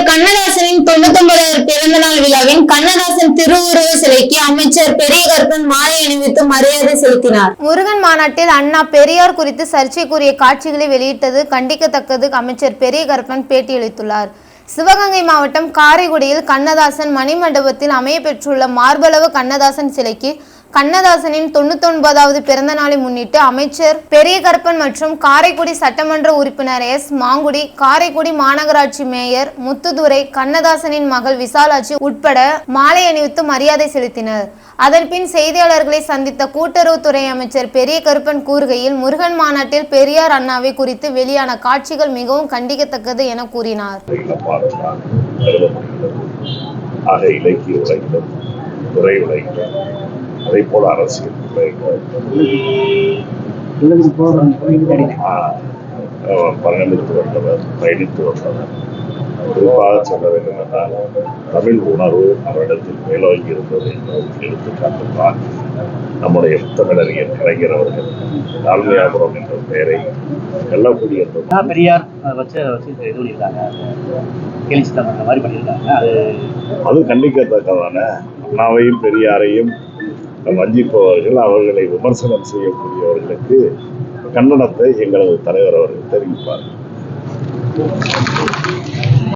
கவிஞர் கண்ணதாசனின் தொண்ணூத்தொன்பதாவது பிறந்த நாள் விழாவின் கண்ணதாசன் திருவுருவ சிலைக்கு அமைச்சர் பெரிய கருப்பன் மாலை அணிவித்து மரியாதை செலுத்தினார். முருகன் மாநாட்டில் அண்ணா பெரியார் குறித்து சர்ச்சைக்குரிய காட்சிகளை வெளியிட்டது கண்டிக்கத்தக்கது அமைச்சர் பெரிய கருப்பன் பேட்டியளித்துள்ளார். சிவகங்கை மாவட்டம் காரைக்குடியில் கண்ணதாசன் மணிமண்டபத்தில் அமைய பெற்றுள்ள மார்பளவு கண்ணதாசன் சிலைக்கு கண்ணதாசனின் தொண்ணூத்தொன்பதாவது பிறந்த நாளை முன்னிட்டு அமைச்சர் பெரிய கருப்பன் மற்றும் காரைக்குடி சட்டமன்ற உறுப்பினர் எஸ். மாங்குடி காரைக்குடி மாநகராட்சி மேயர் முத்துதுரை கண்ணதாசனின் மகள் விசாலாட்சி உட்பட மாலை அணிவித்து மரியாதை செலுத்தினர். அதன்பின் செய்தியாளர்களை சந்தித்த கூட்டுறவுத்துறை அமைச்சர் பெரிய கருப்பன் கூறுகையில் முருகன் மாநாட்டில் பெரியார் அண்ணாவை குறித்து வெளியான காட்சிகள் மிகவும் கண்டிக்கத்தக்கது என கூறினார். ஆக இலக்கிய உலகிலும் துறை அதே போல அரசியல் பயணித்து வந்தவர். பயணித்து வந்தவர். குறிப்பாக சொல்ல வேண்டும் என்றால் தமிழ் உணர்வு அவரிடத்தில் மேலோங்கி இருந்தது என்பதற்கு எடுத்துக்காட்டுதான் நம்முடைய புத்தகறிஞர் கலைஞர் அவர்கள் தாழ்மையாபுரம் என்ற பெயரை வெள்ளக்குடி என்ற ஆனா பெரியார் அதை வச்சு அதை வச்சு இது பண்ணியிருக்காங்க கேலி சித்தம் அந்த மாதிரி பண்ணியிருக்காங்க. அது அது கண்டிக்கத்தக்கதான? அண்ணாவையும் பெரியாரையும் வஞ்சிப்பவர்கள் அவர்களை விமர்சனம் செய்யக்கூடியவர்களுக்கு கண்டனத்தை எங்களது தலைவர் அவர்கள் தெரிவிப்பார்.